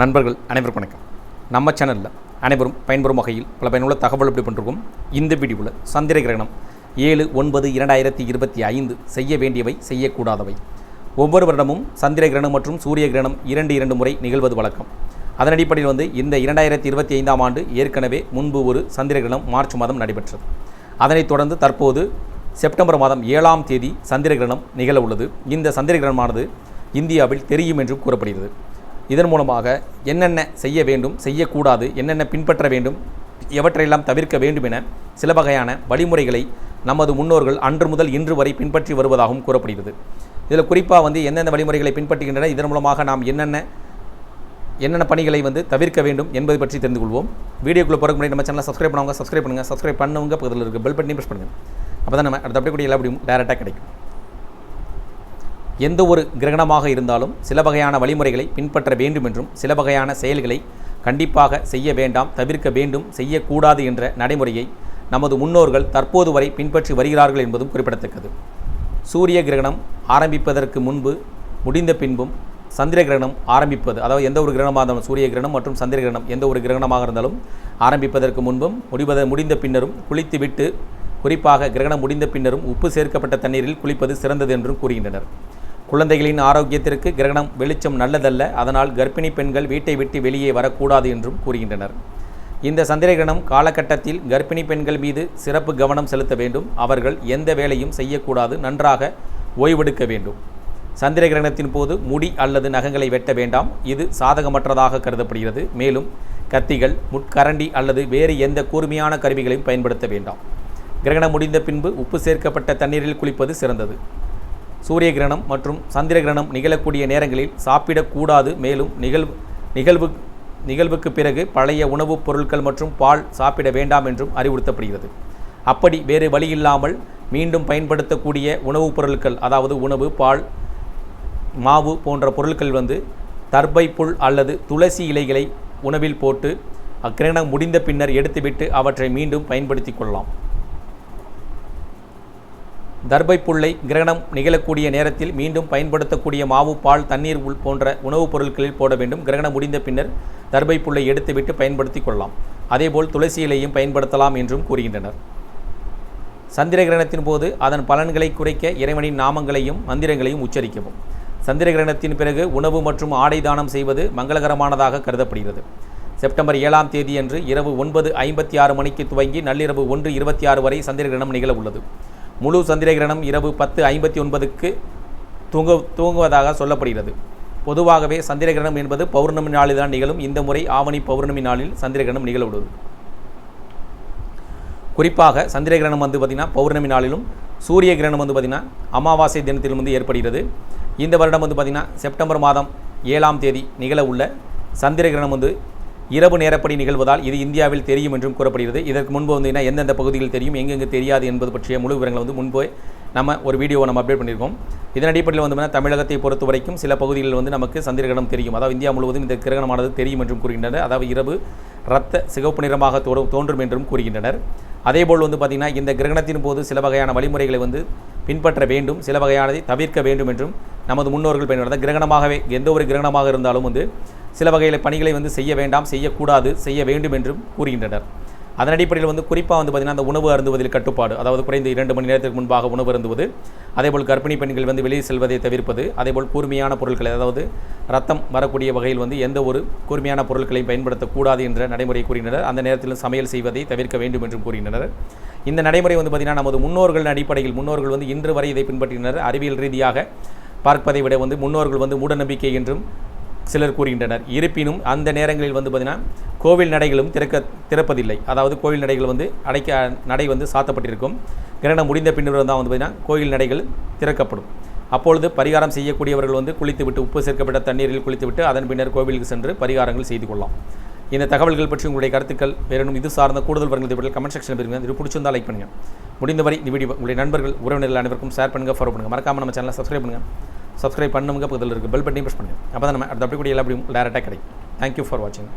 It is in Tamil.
நண்பர்கள் அனைவருக்கும் வணக்கம். நம்ம சேனலில் அனைவரும் பயன்பெறும் வகையில் பல பயனுள்ள தகவல் எப்படி பண்ணிருக்கோம் இந்த வீடியோவில் சந்திர கிரகணம் ஏழு ஒன்பது இரண்டாயிரத்தி இருபத்தி ஐந்து செய்ய வேண்டியவை செய்யக்கூடாதவை. ஒவ்வொரு வருடமும் சந்திர கிரகணம் மற்றும் சூரிய கிரகணம் இரண்டு இரண்டு முறை நிகழ்வது வழக்கம். அதன் அடிப்படையில் வந்து இந்த இரண்டாயிரத்தி இருபத்தி ஐந்தாம் ஆண்டு ஏற்கனவே முன்பு ஒரு சந்திர கிரகணம் மார்ச் மாதம் நடைபெற்றது. அதனைத் தொடர்ந்து தற்போது செப்டம்பர் மாதம் ஏழாம் தேதி சந்திர கிரகணம் நிகழ உள்ளது. இந்த சந்திர கிரகணமானது இந்தியாவில் தெரியும் என்றும் கூறப்படுகிறது. இதன் மூலமாக என்னென்ன செய்ய வேண்டும் செய்யக்கூடாது என்னென்ன பின்பற்ற வேண்டும் எவற்றையெல்லாம் தவிர்க்க வேண்டும் என சில வகையான வழிமுறைகளை நமது முன்னோர்கள் அன்று முதல் இன்று வரை பின்பற்றி வருவதாகவும் கூறப்படுகிறது. இதில் குறிப்பாக வந்து எந்தெந்த வழிமுறைகளை பின்பற்றுகின்றன இதன் மூலமாக நாம் என்னென்ன என்னென்ன பணிகளை வந்து தவிர்க்க வேண்டும் என்பதை பற்றி தெரிந்து கொள்வோம். வீடியோக்குள்ளே பிறகு முன்னாடி நம்ம சேனலை சப்ஸ்கிரைப் பண்ணுவாங்க சப்ஸ்கிரைப் பண்ணுங்கள் சப்ஸ்கிரைப் பண்ணவங்க பக்கத்தில் இருக்க பெல் பட்டனையும் ப்ரெஸ் பண்ணுங்கள் அப்போ தான் நம்ம அடுத்த கூட எல்லா அப்படியும் டேரெக்டாக கிடைக்கும். எந்த ஒரு கிரகணமாக இருந்தாலும் சில வகையான வழிமுறைகளை பின்பற்ற வேண்டும் என்றும் சில வகையான செயல்களை கண்டிப்பாக செய்ய வேண்டாம் தவிர்க்க வேண்டும் செய்யக்கூடாது என்ற நடைமுறையை நமது முன்னோர்கள் தற்போது வரை பின்பற்றி வருகிறார்கள் என்பதும் குறிப்பிடத்தக்கது. சூரிய கிரகணம் ஆரம்பிப்பதற்கு முன்பு முடிந்த பின்பும் சந்திர கிரகணம் ஆரம்பிப்பது அதாவது எந்த ஒரு கிரகணமாக இருந்தாலும் சூரிய கிரகணம் மற்றும் சந்திர கிரகணம் எந்த ஒரு கிரகணமாக இருந்தாலும் ஆரம்பிப்பதற்கு முன்பும் முடிவத முடிந்த பின்னரும் குளித்துவிட்டு குறிப்பாக கிரகணம் முடிந்த பின்னரும் உப்பு சேர்க்கப்பட்ட தண்ணீரில் குளிப்பது சிறந்தது என்றும் கூறுகின்றனர். குழந்தைகளின் ஆரோக்கியத்திற்கு கிரகணம் வெளிச்சம் நல்லதல்ல. அதனால் கர்ப்பிணி பெண்கள் வீட்டை விட்டு வெளியே வரக்கூடாது என்றும் கூறுகின்றனர். இந்த சந்திர கிரகணம் காலகட்டத்தில் கர்ப்பிணி பெண்கள் மீது சிறப்பு கவனம் செலுத்த வேண்டும். அவர்கள் எந்த வேலையும் செய்யக்கூடாது. நன்றாக ஓய்வெடுக்க வேண்டும். சந்திர கிரகணத்தின் போது முடி அல்லது நகங்களை வெட்ட வேண்டாம். இது சாதகமற்றதாக கருதப்படுகிறது. மேலும் கத்திகள் முட்கரண்டி அல்லது வேறு எந்த கூர்மையான கருவிகளையும் பயன்படுத்த வேண்டாம். கிரகணம் முடிந்த பின்பு உப்பு சேர்க்கப்பட்ட தண்ணீரில் குளிப்பது சிறந்தது. சூரிய கிரகணம் மற்றும் சந்திர கிரகணம் நிகழக்கூடிய நேரங்களில் சாப்பிடக்கூடாது. மேலும் நிகழ்வு நிகழ்வு நிகழ்வுக்கு பிறகு பழைய உணவுப் பொருட்கள் மற்றும் பால் சாப்பிட வேண்டாம் என்றும் அறிவுறுத்தப்படுகிறது. அப்படி வேறு வழியில்லாமல் மீண்டும் பயன்படுத்தக்கூடிய உணவுப் பொருட்கள் அதாவது உணவு பால் மாவு போன்ற பொருட்கள் வந்து தர்பை புல் அல்லது துளசி இலைகளை உணவில் போட்டு அக்கிரகணம் முடிந்த பின்னர் எடுத்துவிட்டு அவற்றை மீண்டும் பயன்படுத்தி கொள்ளலாம். தர்பை புல்லை கிரகணம் நிகழக்கூடிய நேரத்தில் மீண்டும் பயன்படுத்தக்கூடிய மாவு பால் தண்ணீர் உள் போன்ற உணவுப் பொருட்களில் போட வேண்டும். கிரகணம் முடிந்த பின்னர் தர்பை புல்லை எடுத்துவிட்டு பயன்படுத்தி கொள்ளலாம். அதேபோல் துளசி இலையும் பயன்படுத்தலாம் என்றும் கூறுகின்றனர். சந்திர கிரகணத்தின் போது அதன் பலன்களை குறைக்க இறைவனின் நாமங்களையும் மந்திரங்களையும் உச்சரிக்கவும். சந்திர கிரகணத்தின் பிறகு உணவு மற்றும் ஆடை தானம் செய்வது மங்களகரமானதாக கருதப்படுகிறது. செப்டம்பர் ஏழாம் தேதியன்று இரவு ஒன்பது ஐம்பத்தி ஆறு மணிக்கு துவங்கி நள்ளிரவு ஒன்று இருபத்தி ஆறு வரை சந்திர கிரகணம் நிகழ உள்ளது. முழு சந்திர கிரகணம் இரவு பத்து ஐம்பத்தி ஒன்பதுக்கு தூங்க தூங்குவதாக சொல்லப்படுகிறது. பொதுவாகவே சந்திர கிரகணம் என்பது பௌர்ணமி நாளில் தான் நிகழும். இந்த முறை ஆவணி பௌர்ணமி நாளில் சந்திர கிரகணம் நிகழ குறிப்பாக சந்திர கிரகணம் வந்து பார்த்திங்கன்னா பௌர்ணமி நாளிலும் சூரிய கிரகணம் வந்து பார்த்திங்கன்னா அமாவாசை தினத்திலும் வந்து ஏற்படுகிறது. இந்த வருடம் வந்து பார்த்திங்கன்னா செப்டம்பர் மாதம் ஏழாம் தேதி நிகழ உள்ள சந்திர கிரகணம் வந்து இரவு நேரப்படி நிகழ்வதால் இது இந்தியாவில் தெரியும் என்றும் கூறப்படுகிறது. இதற்கு முன்பு வந்து எந்தெந்த பகுதியில் தெரியும் எங்கெங்கு தெரியாது என்பது பற்றிய முழு விவரங்களை வந்து முன்பே நம்ம ஒரு வீடியோவை நம்ம அப்டேட் பண்ணியிருக்கோம். இதன் அடிப்படையில் வந்து தமிழகத்தை பொறுத்த வரைக்கும் சில பகுதிகளில் வந்து நமக்கு சந்திரகிரகணம் தெரியும். அதாவது இந்தியா முழுவதும் இந்த கிரகணமானது தெரியும் என்றும் கூறுகின்றனர். அதாவது இரவு ரத்த சிகப்பு நிறமாக தோன்றும் என்றும் கூறுகின்றனர். அதேபோல் வந்து பார்த்திங்கன்னா இந்த கிரகணத்தின் போது சில வகையான வழிமுறைகளை வந்து பின்பற்ற வேண்டும் சில வகையானதை தவிர்க்க வேண்டும் என்றும் நமது முன்னோர்கள் பயன்படுத்த கிரகணமாகவே எந்த ஒரு கிரகணமாக இருந்தாலும் வந்து சில வகையில் பணிகளை வந்து செய்ய வேண்டாம் செய்யக்கூடாது செய்ய வேண்டும் என்றும் கூறுகின்றனர். அதன் அடிப்படையில் வந்து குறிப்பாக வந்து பார்த்திங்கன்னா அந்த உணவு அருந்துவதில் கட்டுப்பாடு அதாவது குறைந்த இரண்டு மணி நேரத்துக்கு முன்பாக உணவு அருந்துவது அதேபோல் கர்ப்பிணி பெண்கள் வந்து வெளியே செல்வதை தவிர்ப்பது அதேபோல் கூர்மையான பொருட்கள் அதாவது ரத்தம் வரக்கூடிய வகையில் வந்து எந்த ஒரு கூர்மையான பொருட்களையும் பயன்படுத்தக்கூடாது என்ற நடைமுறை கூறுகின்றனர். அந்த நேரத்தில் சமையல் செய்வதை தவிர்க்க வேண்டும் என்றும் கூறுகின்றனர். இந்த நடைமுறை வந்து பார்த்திங்கன்னா நமது முன்னோர்களின் அடிப்படையில் முன்னோர்கள் வந்து இன்று வரை இதை பின்பற்றினர் அறிவியல் ரீதியாக பார்ப்பதை விட வந்து முன்னோர்கள் வந்து மூடநம்பிக்கை என்றும் சிலர் கூறுகின்றனர். இருப்பினும் அந்த நேரங்களில் வந்து பார்த்திங்கன்னா கோவில் நடைகளும் திறக்க திறப்பதில்லை. அதாவது கோவில் நடைகள் வந்து அடைக்க நடை வந்து சாத்தப்பட்டிருக்கும். கிரகணம் முடிந்த பின்னர் தான் வந்து பார்த்திங்கன்னா கோயில் நடைகள் திறக்கப்படும். அப்பொழுது பரிகாரம் செய்யக்கூடியவர்கள் வந்து குளித்துவிட்டு உப்பு சேர்க்கப்பட்ட தண்ணீரில் குளித்துவிட்டு அதன் பின்னர் கோவிலுக்கு சென்று பரிகாரங்கள் செய்து கொள்ளலாம். இந்த தகவல்கள் பற்றி உங்களுடைய கருத்துக்கள் வேறும் இது சார்ந்த கூடுதல் வரங்கள் பற்றி கமெண்ட் செக்ஷனில் பெறுங்க. இது பிடிச்சிருந்தால் லைக் பண்ணுங்கள் முடிந்தவரை இந்த வீடியோ உங்களுடைய நண்பர்கள் உறவினர்கள் அனைவருக்கும் ஷேர் பண்ணுங்கள் ஃபாலோ பண்ணுங்கள் மறக்காமல் நம்ம சேனலை சப்ஸ்கிரைப் பண்ணுங்கள் சப்ஸ்கிரைப் பண்ணுங்க பக்கத்தில் இருக்குது பெல் பட்டனையும் ப்ரெஸ் பண்ணுங்கள் அப்போ தான் நம்ம அடுத்த அப்படி கூட எல்லா அப்படியும் டேரெக்டாக கிடைக்கும் தேங்க்யூ ஃபார் வாட்சிங்